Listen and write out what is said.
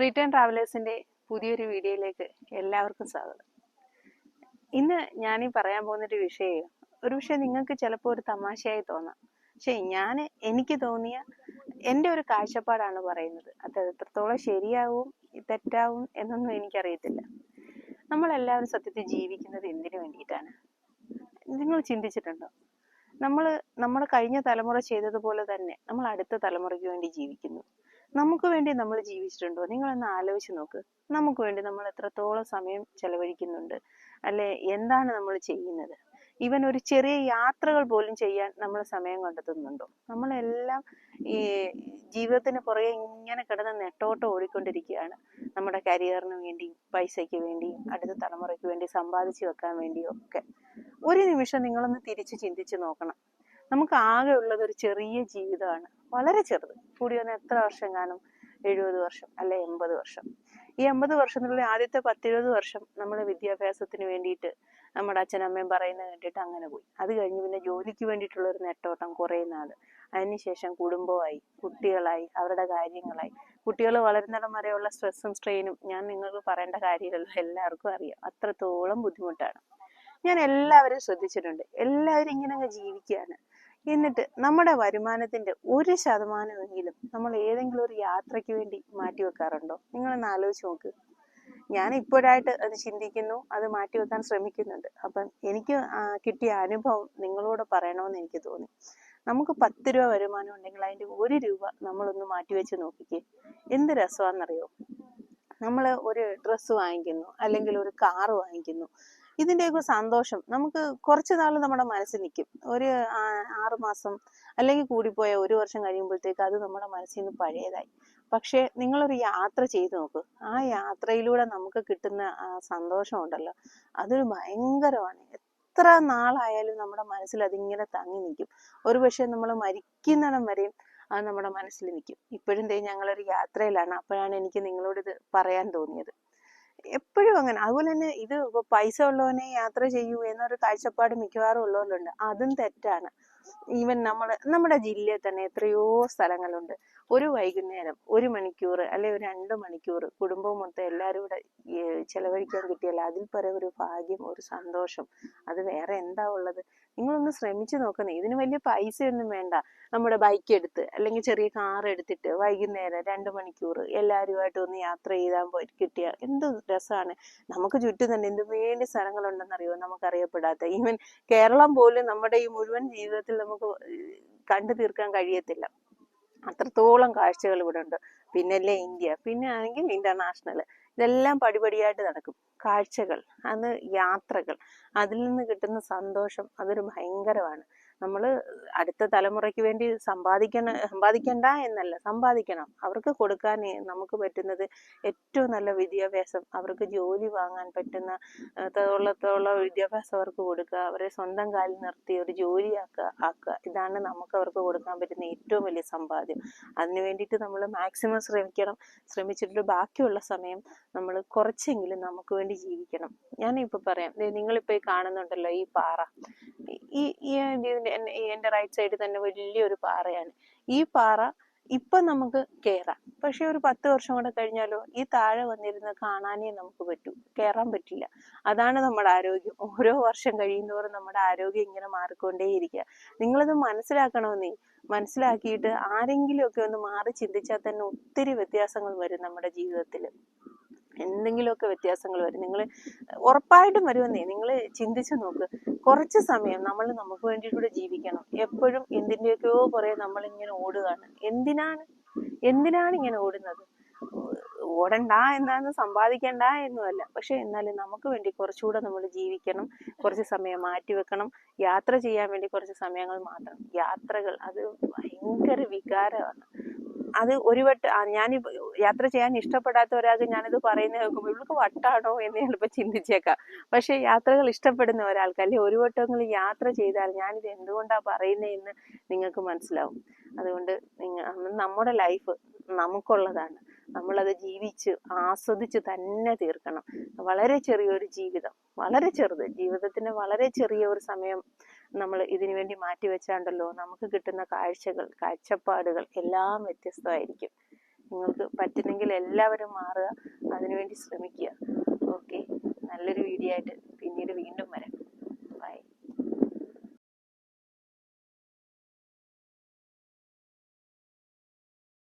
Return ട്രാവലേഴ്സിന്റെ പുതിയൊരു വീഡിയോയിലേക്ക് എല്ലാവർക്കും സ്വാഗതം. ഇന്ന് ഈ പറയാൻ പോകുന്നൊരു വിഷയം ഒരു വിഷയം നിങ്ങൾക്ക് ചിലപ്പോൾ ഒരു തമാശയായി തോന്നാം. പക്ഷേ ഞാൻ എനിക്ക് തോന്നിയ എന്റെ ഒരു കാഴ്ചപ്പാടാണ് പറയുന്നത്. അത് എത്രത്തോളം ശരിയാവും തെറ്റാവും എന്നൊന്നും എനിക്കറിയത്തില്ല. നമ്മളെല്ലാവരും സത്യത്തിൽ ജീവിക്കുന്നത് എന്തിനു വേണ്ടിയിട്ടാണ്? നിങ്ങൾ ചിന്തിച്ചിട്ടുണ്ടോ? നമ്മൾ നമ്മുടെ കഴിഞ്ഞ തലമുറ ചെയ്തതുപോലെ തന്നെ നമ്മൾ അടുത്ത തലമുറയ്ക്ക് വേണ്ടി ജീവിക്കുന്നു. നമുക്ക് വേണ്ടി നമ്മൾ ജീവിച്ചിട്ടുണ്ടോ? നിങ്ങളൊന്ന് ആലോചിച്ച് നോക്ക്. നമുക്ക് വേണ്ടി നമ്മൾ എത്രത്തോളം സമയം ചെലവഴിക്കുന്നുണ്ട്? അല്ലെ എന്താണ് നമ്മൾ ചെയ്യുന്നത്? ഈവൻ ഒരു ചെറിയ യാത്രകൾ പോലും ചെയ്യാൻ നമ്മൾ സമയം കണ്ടെത്തുന്നുണ്ടോ? നമ്മളെല്ലാം ഈ ജീവിതത്തിന് പുറകെ ഇങ്ങനെ കിടന്ന് നെട്ടോട്ടം ഓടിക്കൊണ്ടിരിക്കുകയാണ്. നമ്മുടെ കരിയറിന് വേണ്ടി പൈസയ്ക്ക് വേണ്ടി അടുത്ത തലമുറയ്ക്ക് വേണ്ടി സമ്പാദിച്ചു വെക്കാൻ വേണ്ടിയും ഒക്കെ ഒരു നിമിഷം നിങ്ങളൊന്ന് തിരിച്ച് ചിന്തിച്ച് നോക്കണം. നമുക്ക് ആകെ ഉള്ളത് ഒരു ചെറിയ ജീവിതമാണ്. വളരെ ചെറുത്. കൂടി വന്ന എത്ര വർഷം കാണും എഴുപത് വർഷം അല്ലെ എൺപത് വർഷം. ഈ എൺപത് വർഷത്തിനുള്ളിൽ ആദ്യത്തെ പത്തിരുപത് വർഷം നമ്മൾ വിദ്യാഭ്യാസത്തിന് വേണ്ടിയിട്ട് നമ്മുടെ അച്ഛനമ്മയും പറയുന്നത് കേട്ടിട്ട് അങ്ങനെ പോയി. അത് കഴിഞ്ഞ് പിന്നെ ജോലിക്ക് വേണ്ടിയിട്ടുള്ള ഒരു നെട്ടോട്ടം കുറേ നാൾ അതിനുശേഷം കുടുംബമായി കുട്ടികളായി അവരുടെ കാര്യങ്ങളായി. കുട്ടികൾ വളരുന്നിടം വരെയുള്ള സ്ട്രെസ്സും സ്ട്രെയിനും ഞാൻ നിങ്ങൾക്ക് പറയേണ്ട കാര്യമില്ലല്ലോ എല്ലാവർക്കും അറിയാം. അത്രത്തോളം ബുദ്ധിമുട്ടാണ്. ഞാൻ എല്ലാവരും ശ്രദ്ധിച്ചിട്ടുണ്ട്. എല്ലാവരും ഇങ്ങനെ അങ്ങ് ജീവിക്കുകയാണ്. എന്നിട്ട് നമ്മുടെ വരുമാനത്തിന്റെ ഒരു ശതമാനമെങ്കിലും നമ്മൾ ഏതെങ്കിലും ഒരു യാത്രയ്ക്ക് വേണ്ടി മാറ്റി വെക്കാറുണ്ടോ? നിങ്ങളൊന്ന് ആലോചിച്ച് നോക്ക്. ഞാൻ ഇപ്പോഴായിട്ട് അത് ചിന്തിക്കുന്നു അത് മാറ്റിവെക്കാൻ ശ്രമിക്കുന്നുണ്ട്. അപ്പം എനിക്ക് കിട്ടിയ അനുഭവം നിങ്ങളോട് പറയണമെന്ന് എനിക്ക് തോന്നി. നമുക്ക് പത്ത് രൂപ വരുമാനം ഉണ്ടെങ്കിൽ അതിന്റെ ഒരു രൂപ നമ്മളൊന്ന് മാറ്റിവെച്ച് നോക്കിക്കേ. എന്ത് രസമാണെന്നറിയോ? നമ്മൾ ഒരു ഡ്രസ്സ് വാങ്ങിക്കുന്നു അല്ലെങ്കിൽ ഒരു കാറ് വാങ്ങിക്കുന്നു. ഇതിന്റെയൊക്കെ സന്തോഷം. നമുക്ക് കുറച്ച് നാൾ നമ്മുടെ മനസ്സിൽ നിൽക്കും. ഒരു ആറുമാസം ആറ് മാസം അല്ലെങ്കിൽ കൂടിപ്പോയ ഒരു വർഷം കഴിയുമ്പോഴത്തേക്ക് അത് നമ്മുടെ മനസ്സിൽ നിന്ന് പഴയതായി. പക്ഷെ നിങ്ങളൊരു യാത്ര ചെയ്തു നോക്ക്. ആ യാത്രയിലൂടെ നമുക്ക് കിട്ടുന്ന സന്തോഷമുണ്ടല്ലോ അതൊരു ഭയങ്കരമാണ്. എത്ര നാളായാലും നമ്മുടെ മനസ്സിൽ അതിങ്ങനെ തങ്ങി നിൽക്കും. ഒരു പക്ഷെ നമ്മൾ മരിക്കുന്നിടം വരെയും അത് നമ്മുടെ മനസ്സിൽ നിൽക്കും. ഇപ്പോഴും ഞങ്ങളൊരു യാത്രയിലാണ്. അപ്പോഴാണ് എനിക്ക് നിങ്ങളോട് ഇത് പറയാൻ തോന്നിയത്. എപ്പോഴും അങ്ങനെ. അതുപോലെ തന്നെ ഇത് ഇപ്പൊ പൈസ ഉള്ളവനെ യാത്ര ചെയ്യൂ എന്നൊരു കാഴ്ചപ്പാട് മിക്കവാറും ഉള്ളവരുണ്ട് അതും തെറ്റാണ്. ഈവൻ നമ്മൾ നമ്മുടെ ജില്ലയിൽ തന്നെ എത്രയോ സ്ഥലങ്ങളുണ്ട്. ഒരു വൈകുന്നേരം ഒരു മണിക്കൂർ അല്ലെ ഒരു രണ്ട് മണിക്കൂർ കുടുംബം മൊത്തം എല്ലാവരും കൂടെ ചെലവഴിക്കാൻ കിട്ടിയാൽ അതിൽ പരം ഒരു ഭാഗ്യം ഒരു സന്തോഷം. അത് വേറെ എന്താ ഉള്ളത്? നിങ്ങളൊന്ന് ശ്രമിച്ചു നോക്കുന്നേ ഇതിന് വലിയ പൈസയൊന്നും വേണ്ട. നമ്മുടെ ബൈക്ക് എടുത്ത് അല്ലെങ്കിൽ ചെറിയ കാർ എടുത്തിട്ട് വൈകുന്നേരം രണ്ട് മണിക്കൂർ എല്ലാവരുമായിട്ട് ഒന്ന് യാത്ര ചെയ്താൽ പോയി കിട്ടിയ എന്ത് രസമാണ്. നമുക്ക് ചുറ്റും തന്നെ എന്ത് വേണ്ടി സ്ഥലങ്ങളുണ്ടെന്നറിയോ? നമുക്കറിയപ്പെടാത്ത. ഈവൻ കേരളം പോലും നമ്മുടെ ഈ മുഴുവൻ ജീവിതത്തിൽ നമുക്ക് കണ്ടു തീർക്കാൻ കഴിയത്തില്ല. അത്രത്തോളം കാഴ്ചകൾ ഇവിടെ ഉണ്ട്. പിന്നല്ലേ ഇന്ത്യ പിന്നെ ആണെങ്കിൽ ഇന്റർനാഷണൽ ഇതെല്ലാം പടിപടിയായിട്ട് നടക്കും. കാഴ്ചകൾ അന്ന് യാത്രകൾ അതിൽ നിന്ന് കിട്ടുന്ന സന്തോഷം അതൊരു ഭയങ്കരമാണ്. നമ്മൾ അടുത്ത തലമുറയ്ക്ക് വേണ്ടി സമ്പാദിക്കണം സമ്പാദിക്കണ്ട എന്നല്ല സമ്പാദിക്കണം. അവർക്ക് കൊടുക്കാൻ നമുക്ക് പറ്റുന്നത് ഏറ്റവും നല്ല വിദ്യാഭ്യാസം അവർക്ക് ജോലി വാങ്ങാൻ പറ്റുന്ന തോളത്തോളം വിദ്യാഭ്യാസം അവർക്ക് കൊടുക്കുക അവരെ സ്വന്തം കാലിൽ നിർത്തി ഒരു ജോലിയാക്കുക ആക്കുക ഇതാണ് നമുക്ക് അവർക്ക് കൊടുക്കാൻ പറ്റുന്ന ഏറ്റവും വലിയ സമ്പാദ്യം. അതിനു വേണ്ടിയിട്ട് നമ്മൾ മാക്സിമം ശ്രമിക്കണം. ശ്രമിച്ചിട്ട് ബാക്കിയുള്ള സമയം നമ്മൾ കുറച്ചെങ്കിലും നമുക്ക് വേണ്ടി ജീവിക്കണം. ഇപ്പൊ പറയാം. ദേ നിങ്ങളിപ്പോ ഈ കാണുന്നുണ്ടല്ലോ ഈ പാറ. ഈ ഈ ഇതിന്റെ എൻ- എന്റെ റൈറ്റ് സൈഡിൽ തന്നെ വലിയൊരു പാറയാണ്. ഈ പാറ ഇപ്പൊ നമുക്ക് കേറാം. പക്ഷെ ഒരു പത്ത് വർഷം കൂടെ കഴിഞ്ഞാലോ ഈ താഴെ വന്നിരുന്ന് കാണാനേ നമുക്ക് പറ്റൂ. കേറാൻ പറ്റില്ല. അതാണ് നമ്മുടെ ആരോഗ്യം. ഓരോ വർഷം കഴിയുന്നതോറും നമ്മുടെ ആരോഗ്യം ഇങ്ങനെ മാറിക്കൊണ്ടേയിരിക്കുക. നിങ്ങളത് മനസ്സിലാക്കണമെന്നേ മനസ്സിലാക്കിയിട്ട് ആരെങ്കിലും ഒക്കെ ഒന്ന് മാറി ചിന്തിച്ചാൽ തന്നെ ഒത്തിരി വ്യത്യാസങ്ങൾ വരും നമ്മുടെ ജീവിതത്തിൽ എന്തെങ്കിലുമൊക്കെ വ്യത്യാസങ്ങൾ വരും. നിങ്ങൾ ഉറപ്പായിട്ടും വരുമെന്നേ. നിങ്ങൾ ചിന്തിച്ചു നോക്ക്. കുറച്ച് സമയം നമ്മൾ നമുക്ക് വേണ്ടിയിട്ടൂടെ ജീവിക്കണം. എപ്പോഴും എന്തിന്റെയൊക്കെയോ കുറേ നമ്മളിങ്ങനെ ഓടുകയാണ്. എന്തിനാണ്? എന്തിനാണ് ഇങ്ങനെ ഓടുന്നത്? ഓടണ്ട എന്നാണ് സമ്പാദിക്കണ്ട എന്നുമല്ല. പക്ഷെ എന്നാലും നമുക്ക് വേണ്ടി കുറച്ചുകൂടെ നമ്മൾ ജീവിക്കണം. കുറച്ച് സമയം മാറ്റി വെക്കണം. യാത്ര ചെയ്യാൻ വേണ്ടി കുറച്ച് സമയങ്ങൾ മാത്രം. യാത്രകൾ അത് ഭയങ്കര വികാരമാണ്. അത് ഒരു വട്ടം ഞാൻ യാത്ര ചെയ്യാൻ ഇഷ്ടപ്പെടാത്ത ഒരാൾക്ക് ഞാനിത് പറയുന്നത് കേൾക്കുമ്പോൾ ഇവൾക്ക് വട്ടാണോ എന്ന് ചിലപ്പോൾ ചിന്തിച്ചേക്കാം. പക്ഷെ യാത്രകൾ ഇഷ്ടപ്പെടുന്ന ഒരാൾക്ക് അല്ലെ ഒരു വട്ടമെങ്കിലും യാത്ര ചെയ്താൽ ഞാനിത് എന്തുകൊണ്ടാ പറയുന്നതെന്ന് നിങ്ങൾക്ക് മനസ്സിലാവും. അതുകൊണ്ട് നമ്മുടെ ലൈഫ് നമുക്കുള്ളതാണ്. നമ്മളത് ജീവിച്ച് ആസ്വദിച്ച് തന്നെ തീർക്കണം. വളരെ ചെറിയൊരു ജീവിതം വളരെ ചെറുത്. ജീവിതത്തിന് വളരെ ചെറിയ ഒരു സമയം നമ്മൾ ഇതിനു വേണ്ടി മാറ്റി വെച്ചാണ്ടല്ലോ നമുക്ക് കിട്ടുന്ന കാഴ്ചകൾ കാഴ്ചപ്പാടുകൾ എല്ലാം വ്യത്യസ്തമായിരിക്കും. നിങ്ങൾക്ക് പറ്റുന്നെങ്കിൽ എല്ലാവരും മാറുക അതിനുവേണ്ടി ശ്രമിക്കുക. ഓക്കെ? നല്ലൊരു വീഡിയോ ആയിട്ട്